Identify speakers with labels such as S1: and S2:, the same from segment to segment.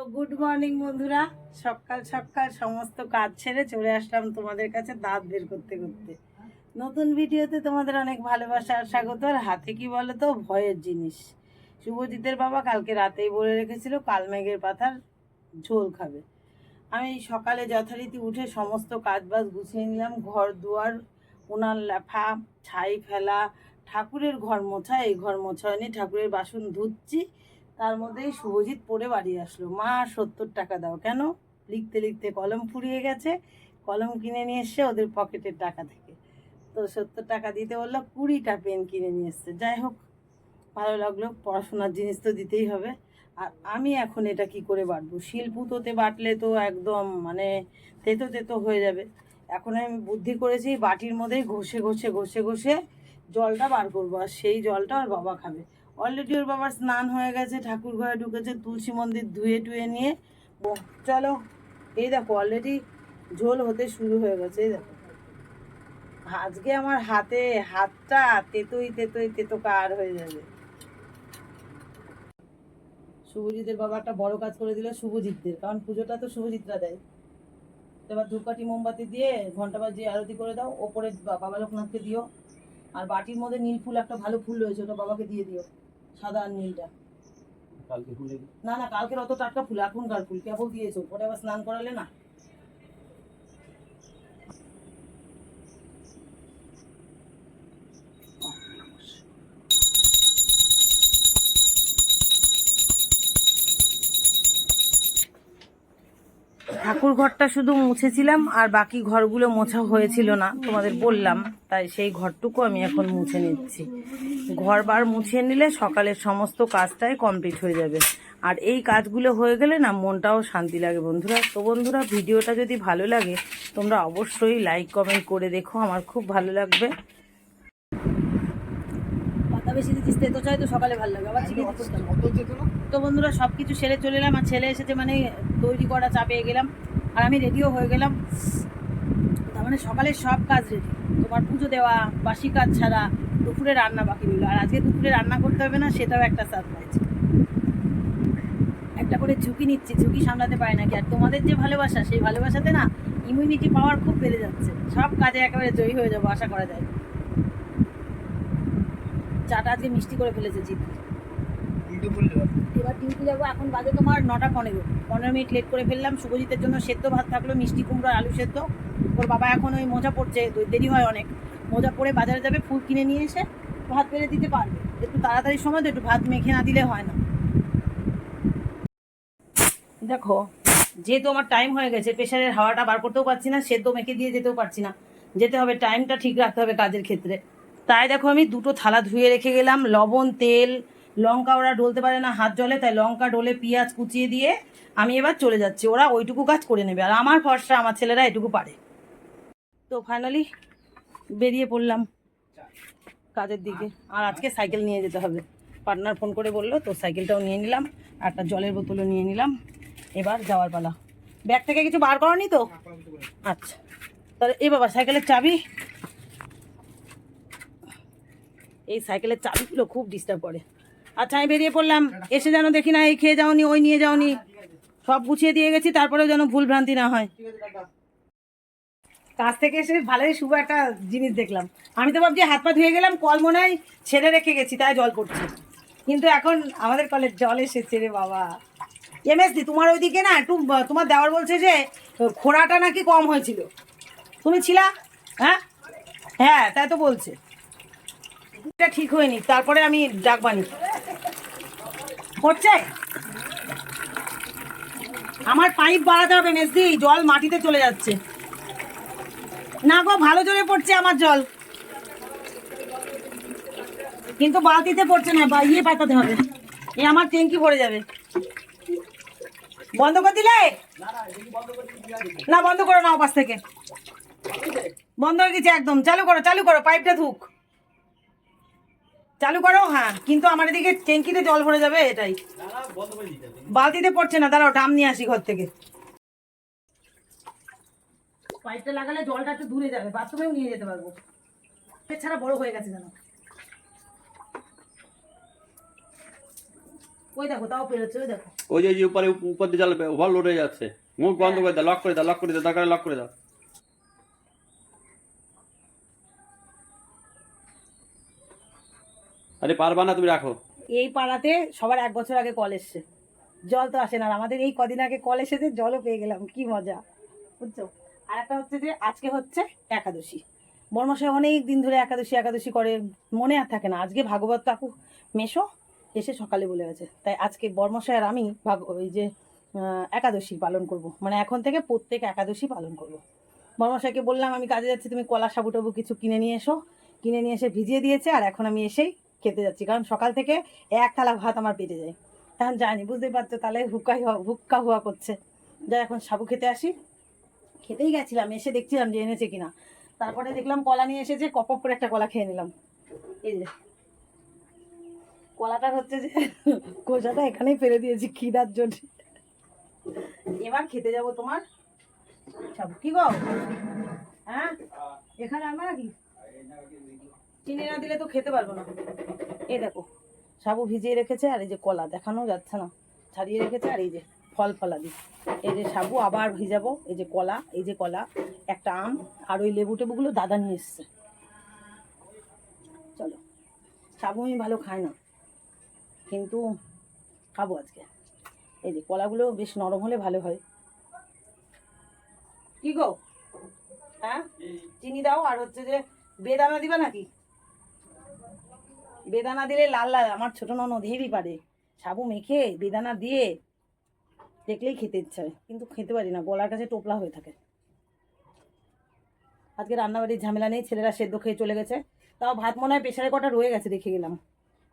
S1: তো good morning বন্ধুরা। সকাল সকাল সমস্ত কাজ ছেড়ে চলে আসলাম তোমাদের কাছে দাঁত বের করতে করতে। নতুন ভিডিওতে তোমাদের অনেক ভালোবাসা আর স্বাগত। আর হাতে কি বলো তো ভয়ের জিনিস। শুভজিতের বাবা কালকে রাতেই বলে রেখেছিল কালমেঘের পাথার ঝোল খাবে। আমি সকালে যথারীতি উঠে সমস্ত কাজ বাজ গুছিয়ে নিলাম, ঘর দুয়ার, উনান লেফা, ছাই ফেলা, ঠাকুরের ঘর মোছা, এই ঘর মোছা হয়নি, ঠাকুরের বাসন ধুচ্ছি। তার মধ্যেই শুভজিৎ পড়ে বাড়ি আসলো। মা, সত্তর টাকা দাও। কেন? লিখতে লিখতে কলম ফুরিয়ে গেছে। কলম কিনে নিয়ে এসছে ওদের পকেটের টাকা থেকে। তো সত্তর টাকা দিতে বলল, কুড়িটা পেন কিনে নিয়ে এসছে। যাই হোক, ভালো লাগল। পড়াশোনার জিনিস তো দিতেই হবে। আর আমি এখন এটা কি করে বাটবো? শিলপুতোতে বাটলে তো একদম মানে তেতো তেতো হয়ে যাবে। এখন আমি বুদ্ধি করেছি বাটির মধ্যেই ঘষে ঘষে ঘষে ঘষে জলটা বার করব। আর সেই জলটা ওর বাবা খাবে। অলরেডি ওর বাবার স্নান হয়ে গেছে, ঠাকুর ঘরে ঢুকেছে, তুলসী মন্দির ধুয়ে টুয়ে নিয়ে। চলো। এই দেখো অলরেডি ঝোল হতে শুরু হয়ে গেছে, এই দেখো। আজকে আমার হাতে, হাতটা তেতোই তেতোই তেতো কার হয়ে যাবে। শুভজিতের বাবা একটা বড় কাজ করে দিল, শুভজিৎদের। কারণ পুজোটা তো শুভজিৎরা দেয়। এবার ধূপকাঠি, মোমবাতি দিয়ে ঘণ্টা বাজিয়ে আরতি করে দাও, ওপরে বাবা লোকনাথকে দিও। আর বাটির মধ্যে নীল ফুল, একটা ভালো ফুল রয়েছে, ওটা বাবাকে দিয়ে দিও। সাদা আর নীলটা।
S2: কালকে ফুলে
S1: না না কালকের অত টাটকা ফুল এখনকার ফুল? কেবল দিয়েছ। পরে আবার স্নান করালে না? ঠাকুর ঘরটা শুধু মুছেছিলাম, আর বাকি ঘরগুলো মোছা হয়েছিল না, তোমাদের বললাম। তাই সেই ঘরটুকু আমি এখন মুছে নিচ্ছি। ঘর বার মুছিয়ে নিলে সকালের সমস্ত কাজটাই কমপ্লিট হয়ে যাবে। আর এই কাজগুলো হয়ে গেলে না, মনটাও শান্তি লাগে বন্ধুরা। তো বন্ধুরা, ভিডিওটা যদি ভালো লাগে, তোমরা অবশ্যই লাইক কমেন্ট করে দেখো। আমার খুব ভালো লাগবে। পাতা বেশি দিচ্ছিস তেতো চাই, তো সকালে ভালো লাগে, আবার চিনি? তো বন্ধুরা সব কিছু সেরে চলে এলাম, আর ছেলে এসেছে মানে তৈরি করা চাপে গেলাম, আর আমি রেডিও হয়ে গেলাম। তার মানে সকালের সব কাজ রেডি তোমার পুজো দেওয়া, বাসি কাজ ছাড়া দুপুরে রান্না বাকি রইল। আর আজকে দুপুরে রান্না করতে হবে না, সেটাও একটা সারপ্রাইজ একটা করে ঝুঁকি নিচ্ছি, ঝুঁকি সামলাতে পারে নাকি? আর তোমাদের যে ভালোবাসা, সেই ভালোবাসাতে না ইমিউনিটি পাওয়ার খুব বেড়ে যাচ্ছে। সব কাজে একেবারে জয়ী হয়ে যাব, আশা করা যায়। চাটা আজকে মিষ্টি করে ফেলেছে
S2: হবে।
S1: এবার ডিউটি যাব এখন বাজে তোমার নটা পনেরো। পনেরো মিনিট লেট করে ফেললাম শুভজিতের জন্য সেদ্ধ ভাত থাকল মিষ্টি কুমড়ো আলু সেদ্ধ। ওর বাবা এখন ওই মোজা পড়ছে দেরি হয় অনেক। মোজা পরে বাজারে যাবে ফুল কিনে নিয়ে এসে ভাত পেরে দিতে পারবে। একটু তাড়াতাড়ি সময় তো একটু ভাত মেখে না দিলে হয় না। দেখো যেহেতু আমার টাইম হয়ে গেছে প্রেশারের হাওয়াটা বার করতেও পারছি না সেদ্ধ মেখে দিয়ে যেতেও পারছি না। যেতে হবে টাইমটা ঠিক রাখতে হবে কাজের ক্ষেত্রে। তাই দেখো আমি দুটো থালা ধুয়ে রেখে গেলাম লবণ তেল লঙ্কা ওরা ডলতে পারে না হাত জলে তাই লঙ্কা ডলে পেঁয়াজ কুচিয়ে দিয়ে আমি এবার চলে যাচ্ছি। ওরা ওইটুকু কাজ করে নেবে আর আমার ভরসা আমার ছেলেরা এটুকু পারে। তো ফাইনালি বেরিয়ে পড়লাম কাজের দিকে। আর আজকে সাইকেল নিয়ে যেতে হবে। পার্টনার ফোন করে বলল তো সাইকেলটাও নিয়ে নিলাম আর একটা জলের বোতলও নিয়ে নিলাম। এবার যাওয়ার পালা। ব্যাগ থেকে কিছু বার করনি তো? আচ্ছা। তাহলে এ বাবা সাইকেলের চাবি? এই সাইকেলের চাবিগুলো খুব ডিস্টার্ব করে। আচ্ছা আমি বেরিয়ে পড়লাম। এসে যেন দেখি না, এই খেয়ে যাওনি, ওই নিয়ে যাওনি। সব গুছিয়ে দিয়ে গেছি, তারপরেও যেন ভুল ভ্রান্তি না হয়। কাজ থেকে এসে ভালোই শুভ একটা জিনিস দেখলাম। আমি তো ভাবছি হাত পা ধুয়ে গেলাম, কল মনে হয় ছেড়ে রেখে গেছি, তাই জল পড়ছে। কিন্তু এখন আমাদের কলের জল এসেছে রে বাবা। এমএসডি তোমার ওইদিকে না একটু তোমার দেওয়ার বলছে যে, খোড়াটা নাকি কম হয়েছিল। তুমি ছিলা? হ্যাঁ? হ্যাঁ তাই তো বলছে। এটা ঠিক হয়নি, তারপরে আমি ডাকবানি হচ্ছে? আমার পাইপ বাড়াতে হবে মেসদি জল মাটিতে চলে যাচ্ছে। না গো, ভালো জোরে পড়ছে আমার জল। কিন্তু বালতিতে পড়ছে না, বা ইয়ে পাতাতে হবে। এ আমার ট্যাঙ্কি ভরে যাবে। বন্ধ করে দিলে? না, বন্ধ করো না পাশ থেকে। বন্ধ হয়ে গেছে একদম। চালু করো চালু করো, পাইপটা ধুক। চালু করো হ্যাঁ। কিন্তু আমার এদিকে ট্যাঙ্কিতে জল ভরে যাবে, এটাই। বালতিতে পড়ছে না, দাঁড়াও ডাম নিয়ে আসি ঘর থেকে। পাইপটা লাগালে জলটা একটু দূরে যাবে, বাথরুমেও নিয়ে যেতে পারব। এছাড়া বড় হয়ে গেছে জানো ওই দেখো, তাও পেরোচ্ছে, ওই দেখো।
S2: ওই যে উপরে, উপর দিয়ে জল ওভারলোড হয়ে যাচ্ছে। মুখ বন্ধ করে দাও লক করে দাও লক করে দাও দরকার লক করে দাও আরে পারবা না তুমি, রাখো।
S1: এই পাড়াতে সবার এক বছর আগে কল এসছে। জল তো আসে না আর আমাদের এই কদিন আগে কল এসেছে, জলও পেয়ে গেলাম, কি মজা। বুঝছ? আর একটা হচ্ছে যে, আজকে হচ্ছে একাদশী। বর্মশাই অনেক দিন ধরে একাদশী একাদশী করে, মনে আর থাকে না। আজকে ভাগবত কাকু মেশো, এসে সকালে বলে গেছে। তাই আজকে বর্মশাই আর আমি ভাগ ওই যে একাদশী পালন করব। মানে এখন থেকে প্রত্যেক একাদশী পালন করব। বর্মশাইকে বললাম, আমি কাজে যাচ্ছি, তুমি কলা সাবু টাবু কিছু কিনে নিয়ে এসো। কিনে নিয়ে এসে ভিজিয়ে দিয়েছে, আর এখন আমি এসেই খেতে যাচ্ছি। কারণ সকাল থেকে এক থালা ভাত আমার পেটে যায়। এখন জানি বুঝতেই পারছ, তাহলে হওয়া- হুক্কা হুয়া করছে। যা এখন সাবু খেতে আসি। খেতেই গেছিলাম, এসে দেখছিলাম যে এনেছে কিনা। তারপরে দেখলাম কলা নিয়ে এসেছে কপক করে একটা কলা খেয়ে নিলাম। এই যে। কলাটা হচ্ছে যে কোচাটা এখানেই ফেলে দিয়েছি খিদার জন্য। এবার খেতে যাব তোমার সাবু। কি গো? হ্যাঁ? এখানে আমার কি চিনি না দিলে তো খেতে পারব না। এই দেখো, সাবু ভিজিয়ে রেখেছে আর এই যে কলা, দেখানো যাচ্ছে না। ছাড়িয়ে রেখেছে আর এই যে ফল ফলা ফলাদি। এই যে সাবু আবার ভিজাবো, এই যে কলা, এই যে কলা, একটা আম আর ওই লেবু টেবুগুলো দাদা নিয়ে এসছে। চলো, সাবু আমি ভালো খাই না, কিন্তু খাব আজকে। এই যে কলাগুলো বেশ নরম হলে ভালো হয়। কি গো? হ্যাঁ? চিনি দাও আর হচ্ছে যে বেদানা দিবা নাকি? বেদানা দিলে লাল লাল, আমার ছোট ননদ হেভি পারে। সাবু মেখে বেদানা দিয়ে দেখলেই খেতে ইচ্ছা হয়, কিন্তু খেতে পারি না, গলার কাছে টোপলা হয়ে থাকে। আজকে রান্নাবাড়ির ঝামেলা নেই, ছেলেরা সেদ্ধ খেয়ে চলে গেছে। তাও ভাত মনে হয় প্রেশারে কটা রয়ে গেছে, দেখে গেলাম।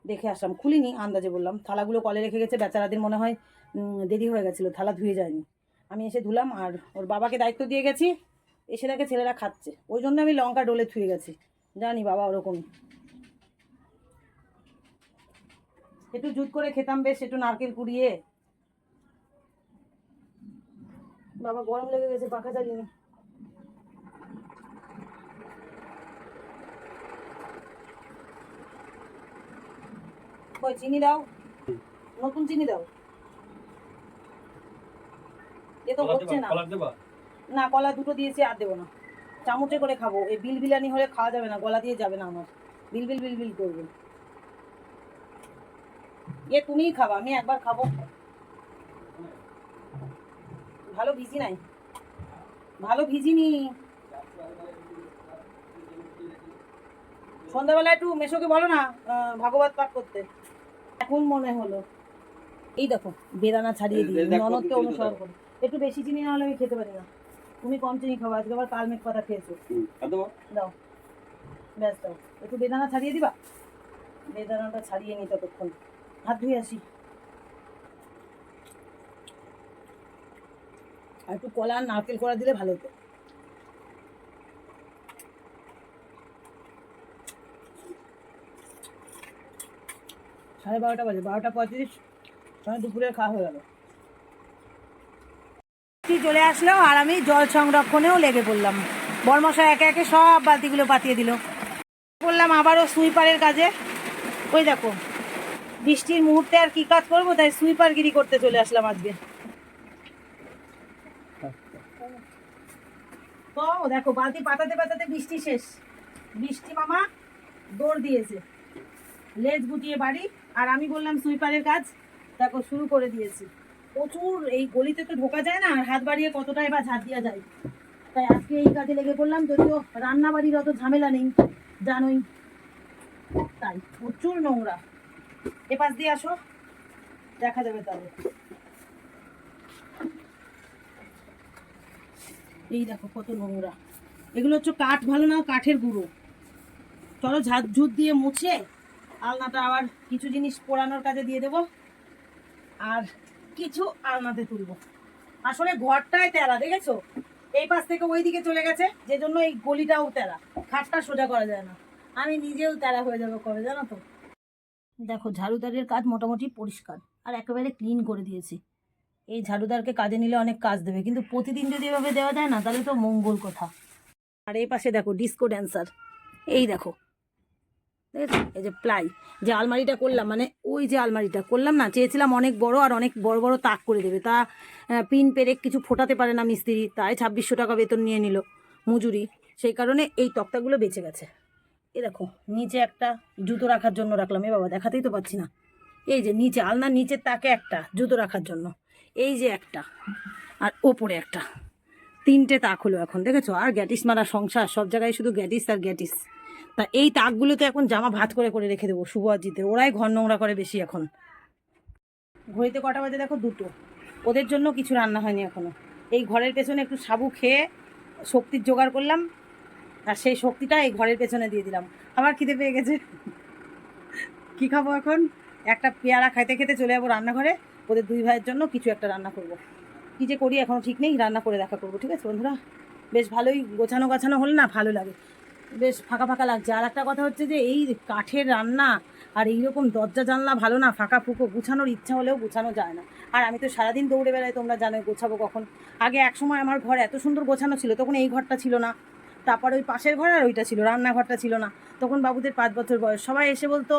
S1: দেখে আসলাম, খুলিনি আন্দাজে বললাম, থালাগুলো কলে রেখে গেছে, বেচারাদের মনে হয় দেরি হয়ে গেছিল, থালা ধুয়ে যায়নি। আমি এসে ধুলাম, আর ওর বাবাকে দায়িত্ব দিয়ে গেছি, এসে দেখে ছেলেরা খাচ্ছে। ওই জন্য আমি লঙ্কা ডোলে থুয়ে গেছি। জানি বাবা ওরকম একটু জুত করে খেতাম বেশ একটু নারকেল কুড়িয়ে। বাবা গরম লেগে গেছে পাখা চালিয়ে কই চিনি দাও? নতুন চিনি দাও? এ তো হচ্ছে না। না গলা দুটো দিয়েছি আর দেবো না। চামচে করে খাব। এই বিল বিলানি হলে খাওয়া যাবে না গলা দিয়ে যাবে না আমার। বিল বিল বিল বিল করবে। এ তুমিই খাবা আমি একবার খাব। ভালো ভিজি নাই। ভালো ভিজিনি। সন্ধ্যাবেলা একটু মেশোকে বলো না ভাগবত পাঠ করতে। এখন মনে হলো এই দেখো বেদানা ছাড়িয়ে দিই ননদকে অনুসরণ। করি। একটু বেশি চিনি না হলে আমি খেতে পারি না। তুমি কম চিনি খাব আজকে আবার কালমেঘ কথা খেয়েছো। দাও। ব্যাস দাও। একটু বেদানা ছাড়িয়ে দিবা? বেদানাটা ছাড়িয়ে নি ততক্ষণ। হাত ধুয়ে আসি আর একটু কলা নারকেল করা দিলে ভালো হতো। সাড়ে বারোটা বাজে, বারোটা পঁয়ত্রিশ সময় দুপুরের খাওয়া হয়ে গেল। চলে আসলো আর আমি জল সংরক্ষণেও লেগে পড়লাম। বর্মশা একে একে সব বালতিগুলো পাতিয়ে দিল। বললাম, আবারও সুইপারের কাজে। ওই দেখো বৃষ্টির মুহূর্তে আর কি কাজ করব, তাই সুইপারগিরি করতে চলে আসলাম আজকে। দেখো, বালতি পাতাতে পাতাতে বৃষ্টি শেষ। বৃষ্টি মামা দৌড় দিয়েছে। লেজ গুটিয়ে বাড়ি, আর আমি বললাম সুইপারের কাজ, দেখো, শুরু করে দিয়েছি। প্রচুর, এই গলিতে তো ঢোকা যায় না, আর হাত বাড়িয়ে কতটাই বা ঝাঁট দেওয়া যায়। তাই আজকে এই কাজে লেগে পড়লাম, যদিও রান্না বাড়ির অত ঝামেলা নেই, জানোই। তাই, প্রচুর নোংরা। এ পাশ দিয়ে আসো। দেখা যাবে তাহলে। এই দেখো কত নোংরা। এগুলো হচ্ছে কাঠ, ভালো না কাঠের গুঁড়ো। চলো ঝুট দিয়ে মুছে আলনাটা আবার কিছু জিনিস পোড়ানোর কাজে দিয়ে দেবো। আর কিছু আলনাতে তুলবো। আসলে ঘরটাই তেরা, দেখেছ? এই পাশ থেকে ওই দিকে চলে গেছে যে জন্য এই গলিটাও তেরা। খাটটা সোজা করা যায় না। আমি নিজেও তেরা হয়ে যাব কবে, জানো তো? দেখো, ঝাড়ুদারের কাজ মোটামুটি পরিষ্কার আর একেবারে ক্লিন করে দিয়েছি। এই ঝাড়ুদারকে কাজে নিলে অনেক কাজ দেবে, কিন্তু প্রতিদিন যদি এভাবে দেওয়া যায় না, তাহলে তো মঙ্গল কথা। আর এই পাশে দেখো ডিস্কো ড্যান্সার এই দেখো এই যে প্লাই, যে আলমারিটা করলাম মানে ওই যে আলমারিটা করলাম না, চেয়েছিলাম অনেক বড় আর অনেক বড় বড় তাক করে দেবে। তা পিন পেরেক কিছু ফোটাতে পারে না মিস্ত্রি, তাই ছাব্বিশশো টাকা বেতন নিয়ে নিল মজুরি। সেই কারণে এই তক্তাগুলো বেঁচে গেছে। এ দেখো, নিচে একটা জুতো রাখার জন্য রাখলাম। এ বাবা, দেখাতেই তো পাচ্ছি না। এই যে নিচে, আলনার নিচের তাকে একটা জুতো রাখার জন্য। এই যে একটা, আর ওপরে একটা। তিনটে তাক হলো এখন, দেখেছ? আর গ্যাটিস মারা সংসার, সব জায়গায় শুধু গ্যাটিস আর গ্যাটিস। তা এই তাকগুলোতে এখন জামা ভাত করে করে রেখে দেবো, শুভ ওরাই ঘর নোংরা করে বেশি এখন। ঘড়িতে কটা বাজে দেখো? দুটো। ওদের জন্য কিছু রান্না হয়নি এখনও। এই ঘরের পেছনে একটু সাবু খেয়ে শক্তির জোগাড় করলাম। আর সেই শক্তিটা এই ঘরের পেছনে দিয়ে দিলাম। আবার খিদে পেয়ে গেছে। কি খাব এখন? একটা পেয়ারা খাইতে খেতে চলে যাব রান্নাঘরে। ওদের দুই ভাইয়ের জন্য কিছু একটা রান্না করব। কী যে করি এখনও ঠিক নেই, রান্না করে দেখা করব, ঠিক আছে বন্ধুরা? বেশ ভালোই গোছানো গাছানো হলে না, ভালো লাগে। বেশ ফাঁকা ফাঁকা লাগছে। আর একটা কথা হচ্ছে যে, এই কাঠের রান্না আর এইরকম দরজা জানলা ভালো না, ফাঁকা ফুঁকো, গুছানোর ইচ্ছা হলেও গুছানো যায় না। আর আমি তো সারাদিন দৌড়ে বেড়াই, তোমরা জানো গোছাবো কখন। আগে এক সময় আমার ঘর এত সুন্দর গোছানো ছিল, তখন এই ঘরটা ছিল না। তারপর ওই পাশের ঘর আর ওইটা ছিল, রান্নাঘরটা ছিল না। তখন বাবুদের পাঁচ বছর বয়স। সবাই এসে বলতো,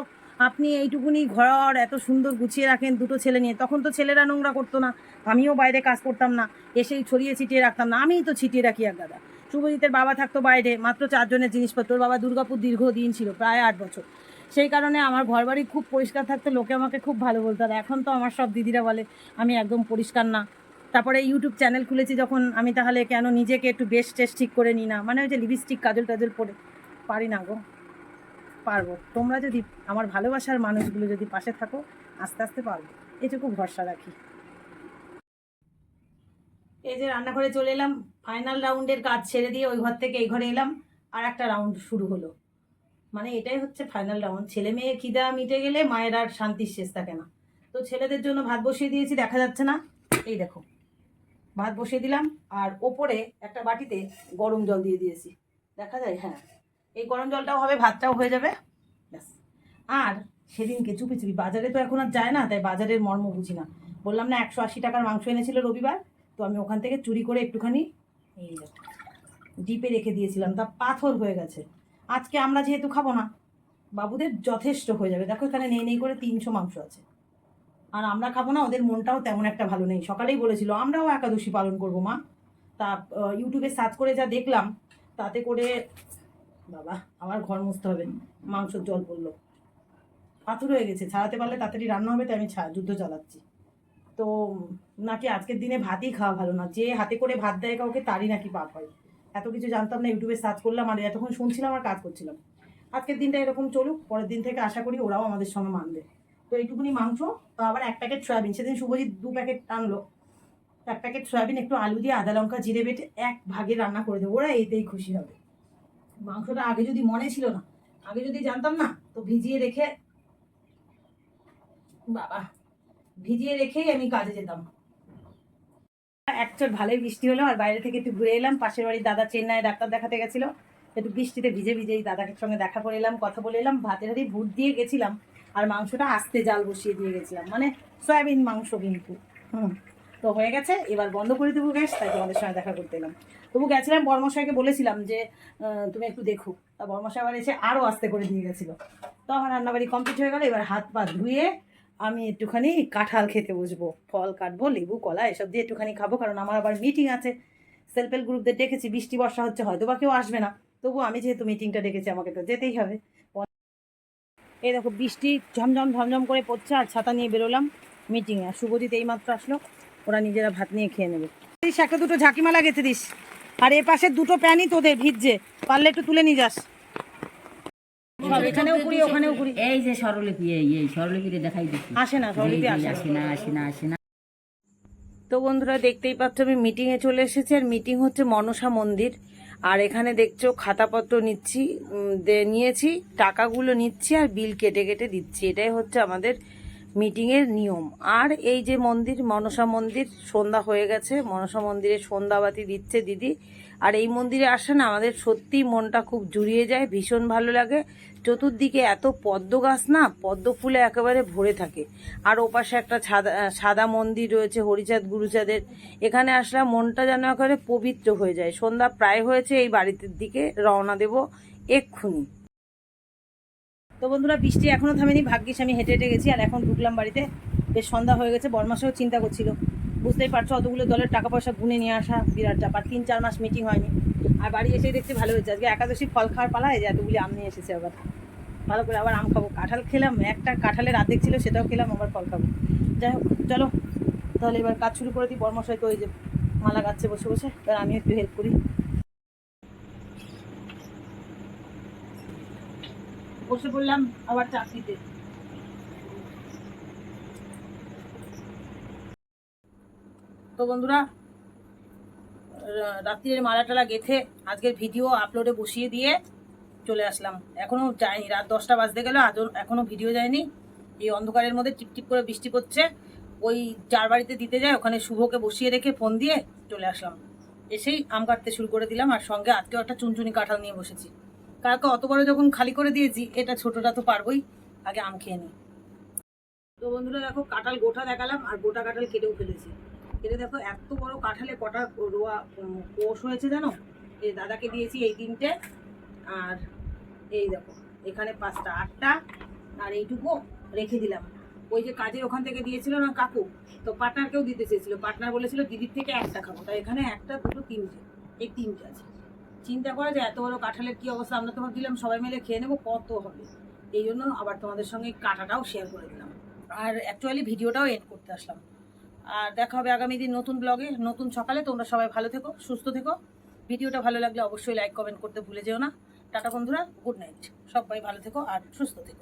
S1: আপনি এইটুকুনি ঘর এত সুন্দর গুছিয়ে রাখেন দুটো ছেলে নিয়ে। তখন তো ছেলেরা নোংরা করতো না। আমিও বাইরে কাজ করতাম না। এসেই ছড়িয়ে ছিটিয়ে রাখতাম না। আমিই তো ছিটিয়ে রাখি এক গাদা। শুভজিতের বাবা থাকতো বাইরে, মাত্র চারজনের জিনিসপত্র। বাবা দুর্গাপুর দীর্ঘদিন ছিল, প্রায় আট বছর। সেই কারণে আমার ঘর বাড়ি খুব পরিষ্কার থাকতো। লোকে আমাকে খুব ভালো বলতো। আর এখন তো আমার সব দিদিরা বলে, আমি একদম পরিষ্কার না। তারপরে ইউটিউব চ্যানেল খুলেছি যখন আমি তাহলে কেন নিজেকে একটু বেস্ট টেস্ট ঠিক করে নিই না? মানে ওই যে লিপস্টিক কাজল টাজল পরে, পারি না গো। পারব। তোমরা যদি আমার ভালোবাসার মানুষগুলো যদি পাশে থাকো, আস্তে আস্তে পারব। এটুকু ভরসা রাখি। এই যে রান্নাঘরে চলে এলাম। ফাইনাল রাউন্ডের কাজ ছেড়ে দিয়ে ওই ঘর থেকে এই ঘরে এলাম। আর একটা রাউন্ড শুরু হলো। মানে এটাই হচ্ছে ফাইনাল রাউন্ড ছেলে মেয়ে খিদা মিটে গেলে মায়ের আর শান্তির শেষ থাকে না। তো ছেলেদের জন্য ভাত বসিয়ে দিয়েছি, দেখা যাচ্ছে না। এই দেখো। ভাত বসিয়ে দিলাম আর ওপরে একটা বাটিতে গরম জল দিয়ে দিয়েছি। দেখা যায় হ্যাঁ এই গরম জলটাও হবে, ভাতটাও হয়ে যাবে। ব্যাস। আর সেদিনকে চুপি চুপি, বাজারে তো এখন আর যায় না, তাই বাজারের মর্ম বুঝি না। বললাম, না, একশো আশি টাকার মাংস এনেছিল রবিবার, তো আমি ওখান থেকে চুরি করে একটুখানি ডিপে রেখে দিয়েছিলাম। তা পাথর হয়ে গেছে। আজকে আমরা যেহেতু খাব না, বাবুদের যথেষ্ট হয়ে যাবে। দেখো, এখানে নেই নেই করে তিনশো মাংস আছে। আর আমরা খাব না, ওদের মনটাও তেমন একটা ভালো নেই। সকালেই বলেছিল, আমরাও একাদশী পালন করব মা। তা ইউটিউবে সার্চ করে যা দেখলাম, তাতে করে বাবা, আমার ঘর মুছতে হবে। মাংসর জল পড়ল। পাথর হয়ে গেছে, ছাড়াতে পারলে তাড়াতাড়ি রান্না হবে, তাই আমি যুদ্ধ চালাচ্ছি। তো, নাকি আজকের দিনে ভাতই খাওয়া ভালো না, যে হাতে করে ভাত দেয় কাউকে, তারই নাকি পাপ হয়। এত কিছু জানতাম না, ইউটিউবে সার্চ করলাম, আর এতক্ষণ শুনছিলাম আর কাজ করছিলাম। আজকের দিনটা এরকম চলুক, পরের দিন থেকে আশা করি ওরাও আমাদের সঙ্গে মানবে। তো এইটুকুনি মাংস। তো আবার এক প্যাকেট সয়াবিন। সেদিন শুভজিৎ দু প্যাকেট আনলো। এক প্যাকেট সয়াবিন, একটু আলু দিয়ে আদা লঙ্কা, জিরে বেটে এক ভাগে রান্না করে দেবো। ওরা এতেই খুশি হবে। মাংসটা আগে যদি মনে ছিল না, আগে যদি জানতাম না, তো ভিজিয়ে রেখে বাবা, ভিজিয়ে রেখেই আমি কাজে যেতাম। একচোট ভালোই বৃষ্টি হলো, আর বাইরে থেকে একটু ঘুরে এলাম। পাশের বাড়ির দাদা চেন্নাই ডাক্তার দেখাতে গেছিল। একটু বৃষ্টিতে ভিজে ভিজেই দাদাকে সঙ্গে দেখা করে এলাম, কথা বলে এলাম। ভাতের হাড়ি ভুট দিয়ে গেছিলাম। আর মাংসটা আস্তে জাল বসিয়ে দিয়ে গেছিলাম। মানে সয়াবিন মাংস কিন্তু। হুম। তো হয়ে গেছে, এবার বন্ধ করে দেবো গ্যাস, তাই তোমাদের সঙ্গে দেখা করতে এলাম। তবু গেছিলাম, বর্মশাইকে বলেছিলাম যে তুমি একটু দেখো। তা বর্মশাই আবার এসে আরও আস্তে করে দিয়ে গেছিল। তো আমার রান্নাবাড়ি কমপ্লিট হয়ে গেলো, এবার হাত পা ধুয়ে আমি একটুখানি কাঁঠাল খেতে বসবো। ফল কাটবো, লেবু, কলা, এসব দিয়ে একটুখানি খাব, কারণ আমার আবার মিটিং আছে। সেলফ হেল্প গ্রুপদের ডেকেছি বৃষ্টি, বর্ষা হচ্ছে হয়তো বা কেউ আসবে না। তবু আমি যেহেতু মিটিংটা ডেকেছি, আমাকে তো যেতেই হবে। এই দেখো বৃষ্টি ঝমঝম ঝমঝম করে পড়ছে আর ছাতা নিয়ে বেরোলাম মিটিংয়ে আর শুভজিৎ এইমাত্র আসলো ওরা নিজেরা ভাত নিয়ে খেয়ে নেবে। দিস একটা দুটো ঝাঁকিমালা গেছে দিস। আর এ পাশে দুটো প্যানই তোদের ভিজছে পারলে একটু তুলে নিয়ে যাস। এখানেও পুরি ওখানেও পুরি
S3: এই যে সরলিপি এই এই দেখাই দিচ্ছি
S1: আসে না
S3: এই,
S1: আসে
S3: আসে না আসে না আসে না।
S1: তো বন্ধুরা দেখতেই পাচ্ছ আমি মিটিংয়ে চলে এসেছি। আর মিটিং হচ্ছে মনসা মন্দির। আর এখানে দেখছ খাতাপত্র নিচ্ছি নিয়েছি, টাকাগুলো নিচ্ছি আর বিল কেটে কেটে দিচ্ছি। এটাই হচ্ছে আমাদের মিটিংয়ের নিয়ম। আর এই যে মন্দির, মনসা মন্দির সন্ধ্যা হয়ে গেছে। মনসা মন্দিরে সন্ধ্যাবাতি দিচ্ছে দিদি। আর এই মন্দিরে আসে না আমাদের সত্যি মনটা খুব জুড়িয়ে যায়, ভীষণ ভালো লাগে। চতুর্দিকে এত পদ্ম গাছ না, পদ্ম ফুলে একেবারে ভরে থাকে। আর ওপাশে একটা সাদা সাদা মন্দির রয়েছে, হরিচাঁদ, গুরুচাঁদের। এখানে আসলে মনটা যেন একেবারে পবিত্র হয়ে যায়। সন্ধ্যা প্রায় হয়েছে, এই বাড়িতে দিকে রওনা দেব এক্ষুনি। তো বন্ধুরা, বৃষ্টি এখনও থামেনি, ভাগ্যিস আমি হেঁটে হেঁটে গেছি, আর এখন ঢুকলাম বাড়িতে। বেশ সন্ধ্যা হয়ে গেছে, বরমাসেও চিন্তা করছিল। বুঝতেই পারছ, অতগুলো দলের টাকা পয়সা গুনে নিয়ে আসা বিরাট ব্যাপার। তিন, চার মাস মিটিং হয়নি। আর বাড়ি এসেই দেখছি ভালো হয়েছে। আজকে একাদশী ফল খাওয়ার পালা যে এতগুলি আম নিয়ে এসেছে আবার। ভালো করে আবার আম খাব। কাঁঠাল খেলাম, একটা কাঁঠালের আর্ধেক ছিল, সেটাও খেলাম, আবার ফল খাব। যাই হোক, চলো। তাহলে এবার কাজ শুরু করে দিই। বর্মশাই তো ওই যে মালা গাচ্ছে বসে বসে, এবার আমি একটু হেল্প করি। বসে পড়লাম আবার চাকরিতে। তো বন্ধুরা রাত্রির মালা টালা গেথে আজকের ভিডিও আপলোডে বসিয়ে দিয়ে চলে আসলাম। এখনও যায়নি, রাত দশটা বাজতে গেল, আজও এখনও ভিডিও যায়নি। এই অন্ধকারের মধ্যে টিপটিপ করে বৃষ্টি পড়ছে। ওই যার বাড়িতে দিতে যায়, ওখানে শুভকে বসিয়ে রেখে ফোন দিয়ে চলে আসলাম। এসেই আম কাটতে শুরু করে দিলাম, আর সঙ্গে আজকেও একটা চুনচুনি কাঁঠাল নিয়ে বসেছি। কালকে অত বড় যখন খালি করে দিয়েছি, এটা ছোটটা তো পারবই, আগে আম খেয়ে নিই তো বন্ধুরা দেখো, কাঁঠাল গোটা দেখালাম, আর গোটা কাঁঠাল কেটেও ফেলেছি। কেটে দেখো এত বড় কাঁঠালে কটা রোয়া কোষ হয়েছে জানো? এই দাদাকে দিয়েছি এই তিনটে। আর এই দেখো, এখানে পাঁচটা, আটটা। আর এইটুকু রেখে দিলাম। ওই যে কাজের ওখান থেকে দিয়েছিল না কাকু, তো পার্টনারকেও দিতে চেয়েছিল। পার্টনার বলেছিল, দিদির থেকে একটা খাব। তাই এখানে একটা, দুটো, তিনটে। এই তিনটে আছে। চিন্তা করা যায়, এত বড় কাঁঠালের কি অবস্থা? আমরা তোমার দিলাম, সবাই মিলে খেয়ে নেব, কত হবে? এই জন্য আবার তোমাদের সঙ্গে কাঁটাটাও শেয়ার করে দিলাম। আর অ্যাকচুয়ালি ভিডিওটাও এড করতে আসলাম। আর দেখা হবে আগামী দিন নতুন ব্লগে নতুন সকালে। তোমরা সবাই ভালো থেকো, সুস্থ থেকো। ভিডিওটা ভালো লাগলে অবশ্যই লাইক কমেন্ট করতে ভুলে যেও না। টাটা বন্ধুরা গুড নাইট সবাই ভালো থেকো আর সুস্থ থেকো।